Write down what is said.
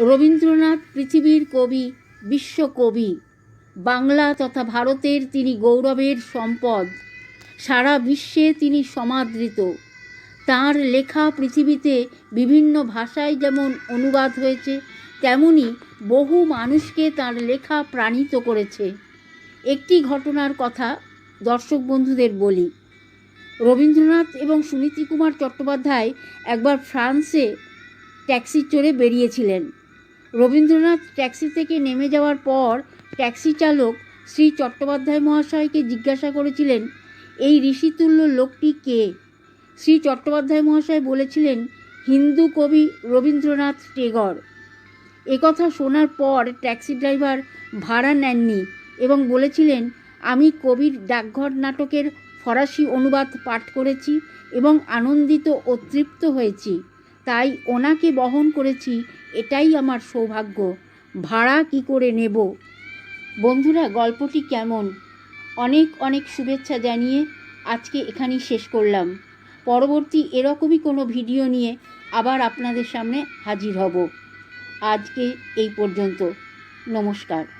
রবীন্দ্রনাথ পৃথিবীর কবি, বিশ্বকবি। বাংলা তথা ভারতের তিনি গৌরবের সম্পদ। সারা বিশ্বে তিনি সমাদৃত। তার লেখা পৃথিবীতে বিভিন্ন ভাষায় যেমন অনুবাদ হয়েছে, তেমনি বহু মানুষকে তার লেখা প্রাণিত করেছে। একটি ঘটনার কথা দর্শক বন্ধুদের বলি। রবীন্দ্রনাথ এবং সুনীতি কুমার চট্টোপাধ্যায় একবার ফ্রান্সে ট্যাক্সি চড়ে বেরিয়েছিলেন। রবীন্দ্রনাথ ট্যাক্সি থেকে নেমে যাওয়ার পর ট্যাক্সি চালক শ্রী চট্টোপাধ্যায় মহাশয়কে জিজ্ঞাসা করেছিলেন, এই ঋষিতুল্য লোকটি কে? শ্রী চট্টোপাধ্যায় মহাশয় বলেছিলেন, হিন্দু কবি রবীন্দ্রনাথ টেগর। একথা শোনার পর ট্যাক্সি ড্রাইভার ভাড়া নেননি এবং বলেছিলেন, আমি কবির ডাকঘর নাটকের ফরাসি অনুবাদ পাঠ করেছি এবং আনন্দিত ও তৃপ্ত হয়েছি। তাই ওনাকে বহন করেছি এটাই আমার সৌভাগ্য। ভাড়া কি করে নেব? বন্ধুরা, গল্পটি কেমন? অনেক অনেক শুভেচ্ছা জানিয়ে আজকে এখানেই শেষ করলাম। পরবর্তী এরকমই কোনো ভিডিও নিয়ে আবার আপনাদের সামনে হাজির হব। আজকে এই পর্যন্ত। নমস্কার।